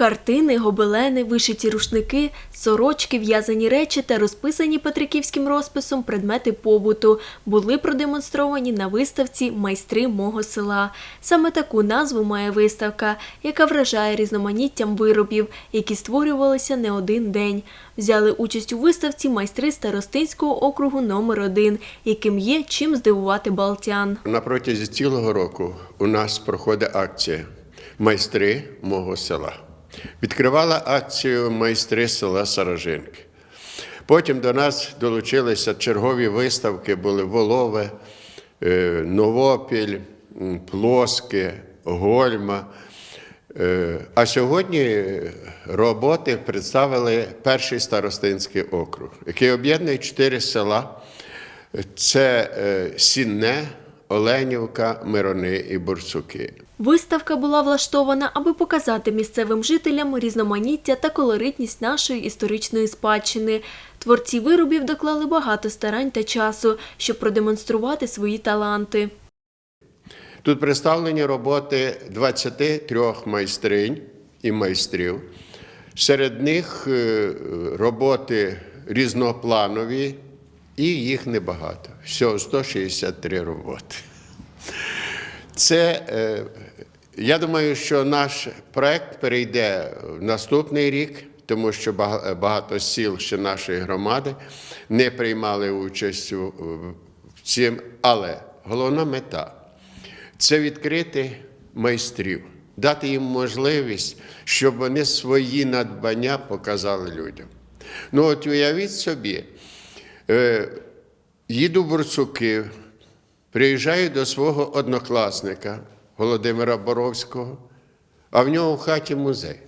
Картини, гобелени, вишиті рушники, сорочки, в'язані речі та розписані петриківським розписом предмети побуту були продемонстровані на виставці Майстри мого села. Саме таку назву має виставка, яка вражає різноманіттям виробів, які створювалися не один день. Взяли участь у виставці майстри Старостинського округу номер 1 яким є чим здивувати балтян. На протязі цілого року у нас проходить акція Майстри мого села. Відкривала акцію майстри села Саражинки. Потім до нас долучилися чергові виставки, були Волове, е, Новопіль, м, Плоске, Гольма. Е, А сьогодні роботи представили перший старостинський округ, який об'єднує чотири села. Це е, Сінне, Оленівка, Мирони і Бурсуки. Виставка була влаштована, аби показати місцевим жителям різноманіття та колоритність нашої історичної спадщини. Творці виробів доклали багато старань та часу, щоб продемонструвати свої таланти. Тут представлені роботи 23 майстринь і майстрів. Серед них е, роботи різнопланові, і їх небагато. Всього 163 роботи. Це, е, я думаю, що наш проект перейде в наступний рік, тому що багато сіл ще нашої громади не приймали участь в цім. Але головна мета це відкрити майстрів, дати їм можливість, щоб вони свої надбання показали людям. Ну, от уявіть собі, їду в Бурсуки, приїжджаю до свого однокласника Володимира Боровського, а в нього в хаті музей.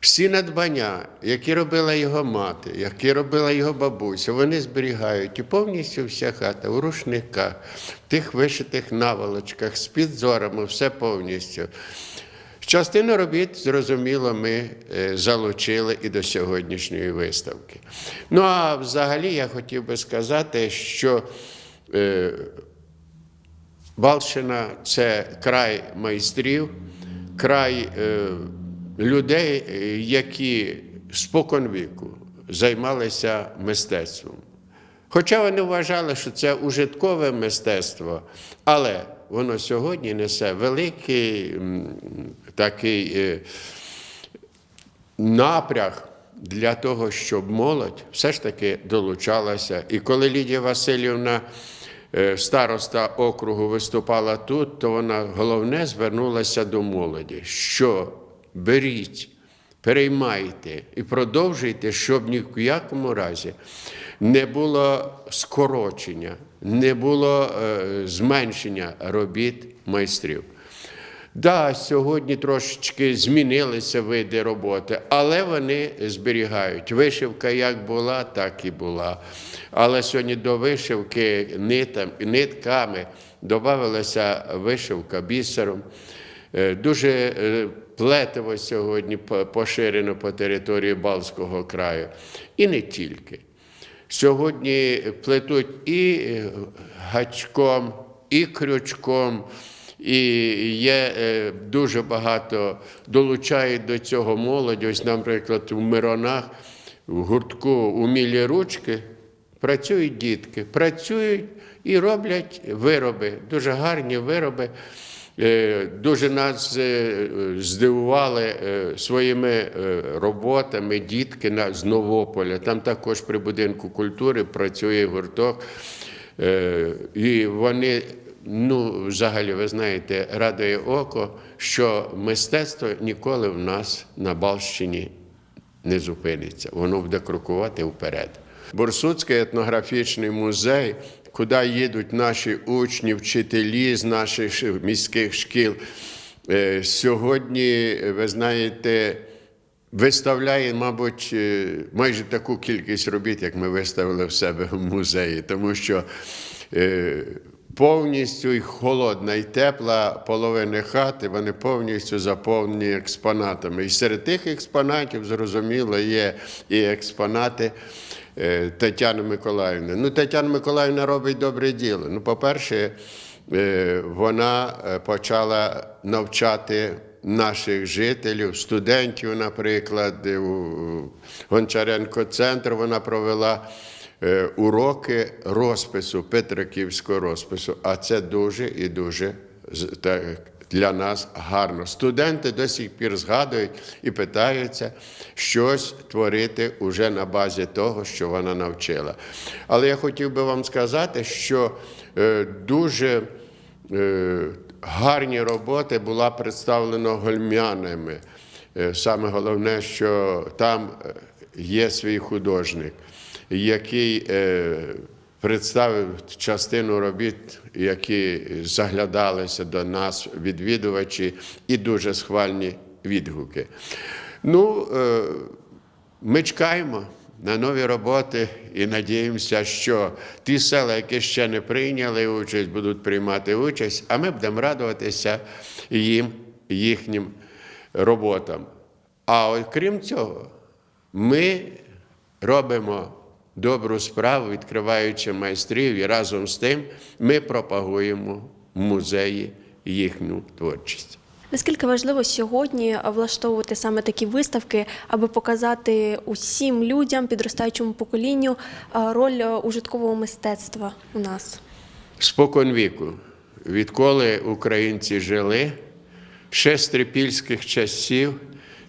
Всі надбання, які робила його мати, які робила його бабуся, вони зберігають і повністю вся хата у рушниках, в тих вишитих наволочках, з підзорами, все повністю. Частину робіт, зрозуміло, ми е, залучили і до сьогоднішньої виставки. Ну а взагалі я хотів би сказати, що е, Балщина це край майстрів, край е, людей, які споконвіку займалися мистецтвом. Хоча вони вважали, що це ужиткове мистецтво, але воно сьогодні несе великий такий е, напряг для того, щоб молодь все ж таки долучалася. І коли Лідія Васильівна, е, староста округу, виступала тут, то вона головне звернулася до молоді, що беріть, переймайте і продовжуйте, щоб ні в якому разі не було скорочення, не було е, зменшення робіт майстрів. Да, сьогодні трошечки змінилися види роботи, але вони зберігають. Вишивка як була, так і була. Але сьогодні до вишивки нитками додавалася вишивка бісером. Е, Дуже плетиво сьогодні поширено по території Балтського краю. І не тільки. Сьогодні плетуть і е, гачком, і крючком, і є е, дуже багато долучають до цього молодь. Ось, наприклад, у Миронах, в гуртку умілі ручки працюють дітки, працюють і роблять вироби, дуже гарні вироби. Е, Дуже нас е, здивували е, своїми роботами дітки з Новополя. Там також при будинку культури працює гурток. І вони, ну, взагалі, ви знаєте, радує око, що мистецтво ніколи в нас на Балщині не зупиниться. Воно буде крокувати вперед. Борсуцький етнографічний музей, куди їдуть наші учні, вчителі з наших міських шкіл. Е, Сьогодні, ви знаєте, виставляє, мабуть, е, майже таку кількість робіт, як ми виставили в себе в музеї, тому що е, повністю і холодна, і тепла половина хати, вони повністю заповнені експонатами. І серед тих експонатів, зрозуміло, є і експонати. Е, Тетяни Миколаївни. Ну, Тетяна Миколаївна робить добре діло. Ну, по-перше, е, вона е, почала навчати наших жителів, студентів, наприклад, у Гончаренко центр вона провела уроки розпису, Петриківського розпису. А це дуже і дуже так, для нас гарно. Студенти до сих пір згадують і питаються щось творити уже на базі того, що вона навчила. Але я хотів би вам сказати, що е, дуже е, гарні роботи була представлена гольмянами. Е, Саме головне, що там є свій художник, який представив частину робіт, які заглядалися до нас, відвідувачі, і дуже схвальні відгуки. Ну, е, ми чекаємо на нові роботи і надіємося, що ті села, які ще не прийняли участь, будуть приймати участь, а ми будемо радуватися їм, їхнім роботам. А окрім цього, ми робимо добру справу, відкриваючи майстрів, і разом з тим ми пропагуємо в музеї їхню творчість. Наскільки важливо сьогодні влаштовувати саме такі виставки, аби показати усім людям, підростаючому поколінню, роль е, ужиткового мистецтва у нас? Спокон віку, відколи українці жили, ще з трипільських часів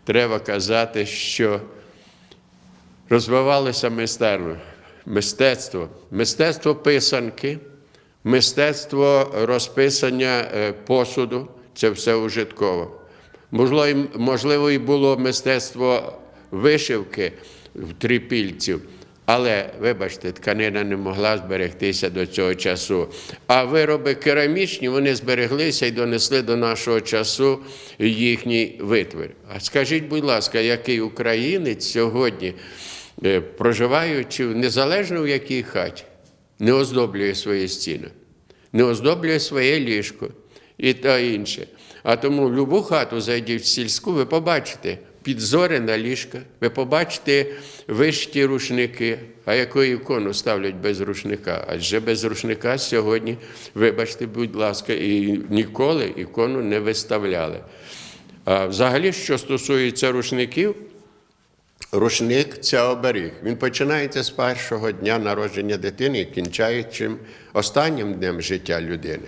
треба казати, що розвивалося мистецтво, мистецтво писанки, мистецтво розписання е, посуду це все ужитково. Можливо, і- було мистецтво вишивки в трипільців, але, вибачте, тканина не могла зберегтися до цього часу. А вироби керамічні вони збереглися і донесли до нашого часу їхній витвір. А скажіть, будь ласка, який українець сьогодні, проживаючи незалежно в якій хаті, не оздоблює свої стіни, не оздоблює своє ліжко і та інше. А тому в будь-яку хату зайдіть в сільську, ви побачите підзори на ліжка, ви побачите вишті рушники. А яку ікону ставлять без рушника? Адже без рушника сьогодні, вибачте, будь ласка, і ніколи ікону не виставляли. А взагалі, що стосується рушників, Рушник це оберіг. Він починається з першого дня народження дитини кінчаючи останнім днем життя людини.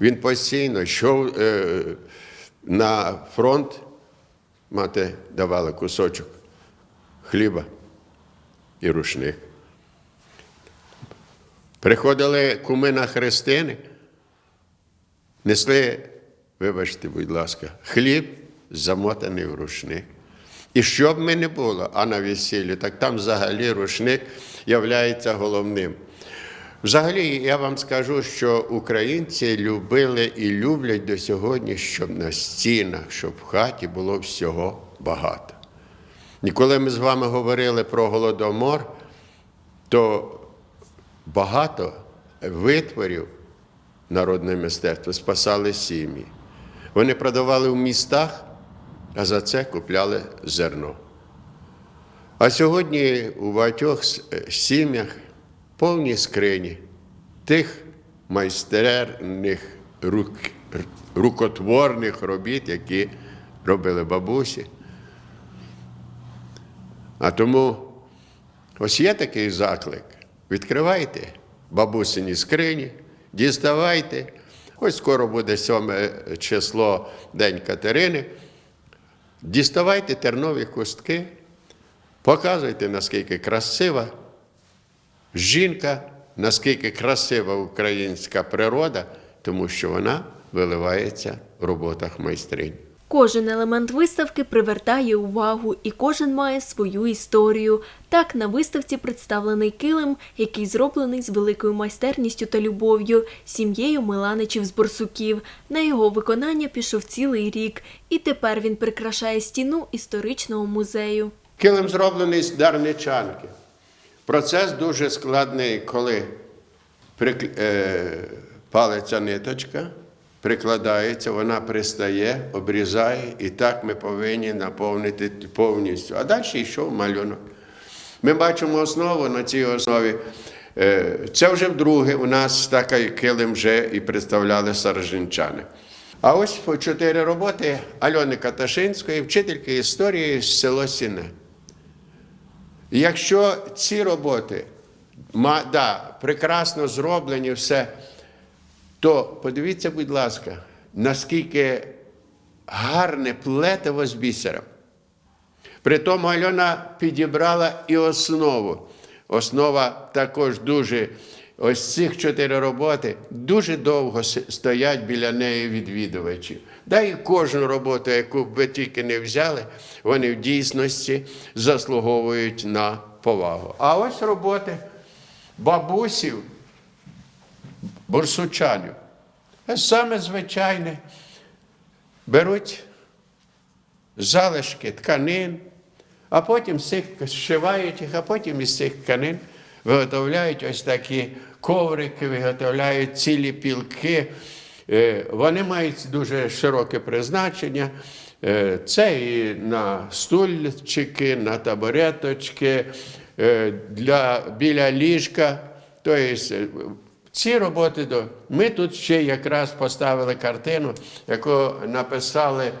Він постійно йшов е, на фронт, мати давала кусочок хліба і рушник. Приходили куми на хрестини, несли, вибачте, будь ласка, хліб замотаний в рушник. І що б ми не було, а на весіллі, так там взагалі рушник являється головним. Взагалі, я вам скажу, що українці любили і люблять до сьогодні, щоб на стінах, щоб в хаті було всього багато. І коли ми з вами говорили про голодомор, то багато витворів народне мистецтво спасали сім'ї. Вони продавали в містах, а за це купляли зерно. А сьогодні у багатьох е, сім'ях повні скрині тих майстерних рук, рукотворних робіт, які робили бабусі. А тому ось є такий заклик. Відкривайте бабусині скрині, діставайте. Ось скоро буде 7 число День Катерини. Діставайте тернові кустки, показуйте, наскільки красива жінка, наскільки красива українська природа, тому що вона виливається в роботах майстринь. Кожен елемент виставки привертає увагу, і кожен має свою історію. Так, на виставці представлений килим, який зроблений з великою майстерністю та любов'ю, сім'єю Миланичів з Борсуків. На його виконання пішов цілий рік, і тепер він прикрашає стіну історичного музею. Килим зроблений з дарничанки. Процес дуже складний, коли прик... е... палиться ниточка, прикладається, вона пристає, обрізає, і так ми повинні наповнити повністю. А далі йшов малюнок. Ми бачимо основу на цій основі. Е, Це вже вдруге у нас такий килим вже і представляли сарженчани. А ось чотири роботи Альони Каташинської, вчительки історії з село Сіне. Якщо ці роботи да, прекрасно зроблені, все, то подивіться, будь ласка, наскільки гарне плетиво з бісером. При тому Альона підібрала і основу. Основа також дуже, ось цих чотири роботи дуже довго стоять біля неї відвідувачі. Да і кожну роботу, яку ви тільки не взяли, вони в дійсності заслуговують на повагу. А ось роботи бабусів, бурсучанів. Це Саме звичайне. Беруть залишки тканин, а потім з цих зшивають їх, а потім із цих тканин виготовляють ось такі коврики, виготовляють цілі пілки. Е, Вони мають дуже широке призначення. Е, Це і на стульчики, на табуреточки, е, для, біля ліжка. Тобто е, ці роботи до. Ми тут ще якраз поставили картину, яку написали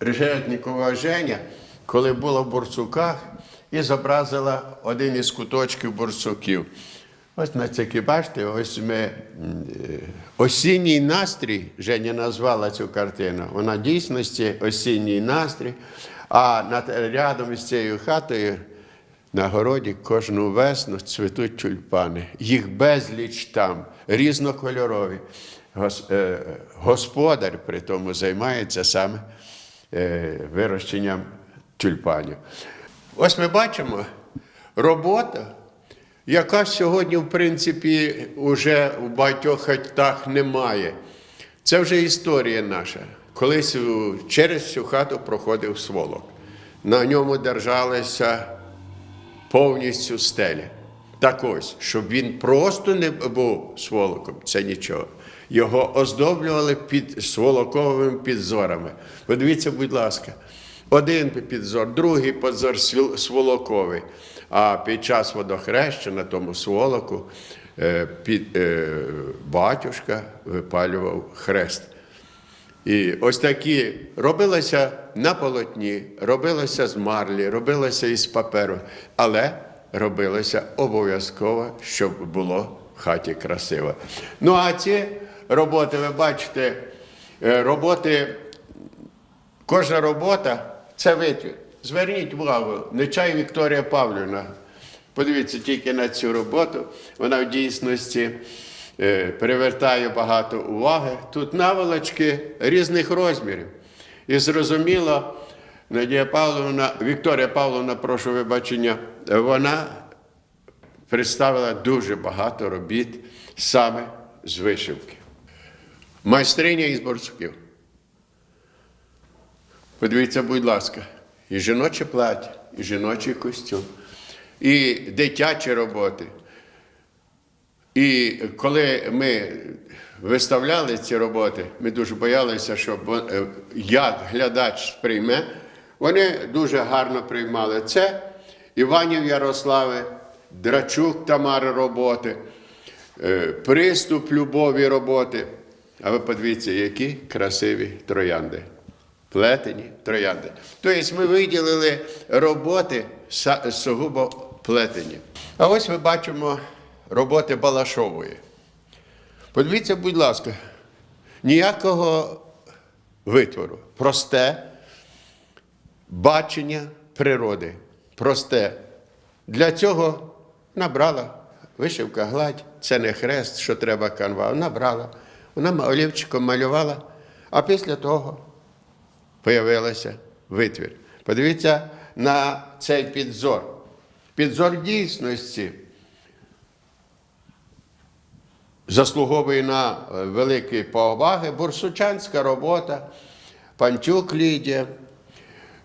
Решетникова Женя, коли була в Бурцуках, і зобразила один із куточків бурцуків. Ось на це бачите, ось ми е, осінній настрій, Женя назвала цю картину. Вона дійсності осінній настрій. А над рядом із цією хатою на городі кожну весну цвітуть тюльпани. Їх безліч там, різнокольорові. Е, Господар при тому займається саме е, вирощенням тюльпанів. Ось ми бачимо робота, яка сьогодні, в принципі, вже у багатьох хатах немає. Це вже історія наша. Колись через всю хату проходив сволок. На ньому держалися повністю стеля. Так ось, щоб він просто не був сволоком, це нічого. Його оздоблювали під сволоковими підзорами. Подивіться, будь ласка, один підзор, другий підзор сволоковий. А під час водохреща на тому сволоку е, е, батюшка випалював хрест. І ось такі робилося на полотні, робилося з марлі, робилося із паперу, але робилося обов'язково, щоб було в хаті красиво. Ну а ці роботи, ви бачите, е, роботи, кожна робота це витвір. Зверніть увагу, Нечай Вікторія Павлівна. Подивіться тільки на цю роботу. Вона в дійсності е, привертає багато уваги. Тут наволочки різних розмірів. І зрозуміло, Надія Павловна, Вікторія Павловна, прошу вибачення, вона представила дуже багато робіт саме з вишивки. Майстриня із борцуків. Подивіться, будь ласка, і жіноче плаття, і жіночий костюм, і дитячі роботи. І коли ми виставляли ці роботи, ми дуже боялися, що е, як глядач сприйме. Вони дуже гарно приймали це. Іванів Ярослави, Драчук Тамари роботи, е, приступ любові роботи. А ви подивіться, які красиві троянди. Плетені троянди. Тобто ми виділили роботи сугубо плетені. А ось ми бачимо роботи Балашової. Подивіться, будь ласка, ніякого витвору. Просте бачення природи. Просте. Для цього набрала вишивка гладь, це не хрест, що треба канва. Набрала. Вона олівчиком малювала, а після того появилася витвір. Подивіться на цей підзор. Підзор дійсності заслуговує на е, великі поваги. Бурсучанська робота, Панчук Лідія.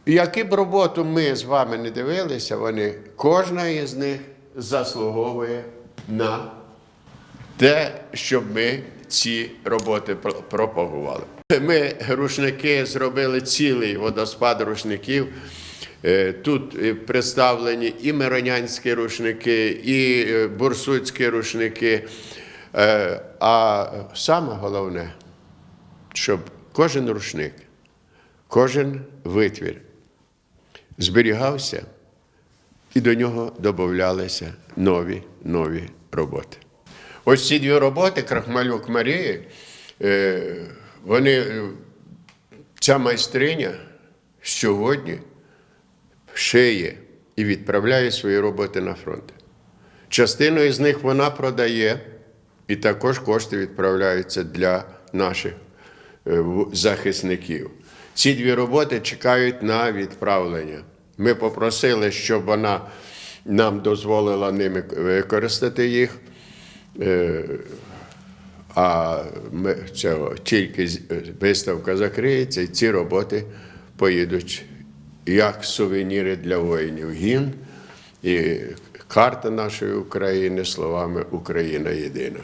Які б роботу ми з вами не дивилися, вони, кожна із них заслуговує на те, щоб ми ці роботи пропагували. Ми рушники зробили цілий водоспад рушників. Е, Тут е, представлені і миронянські рушники, і бурсуцькі рушники. Е, А саме головне, щоб кожен рушник, кожен витвір зберігався і до нього додавалися нові нові роботи. Ось ці дві роботи Крахмалюк Марії, е, вони, е, ця майстриня сьогодні шиє і відправляє свої роботи на фронт. Частину із них вона продає, і також кошти відправляються для наших е, захисників. Ці дві роботи чекають на відправлення. Ми попросили, щоб вона нам дозволила ними використати їх. Е, А ми цього тільки виставка закриється, і ці роботи поїдуть як сувеніри для воїнів. Гімн і карта нашої України словами Україна єдина.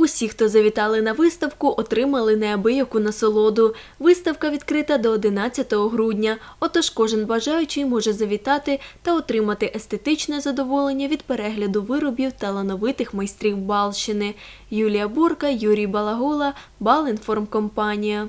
Усі, хто завітали на виставку, отримали неабияку насолоду. Виставка відкрита до 11 грудня, отож кожен бажаючий може завітати та отримати естетичне задоволення від перегляду виробів талановитих майстрів Балщини. Юлія Бурка, Юрій Балагола, Балінформкомпанія.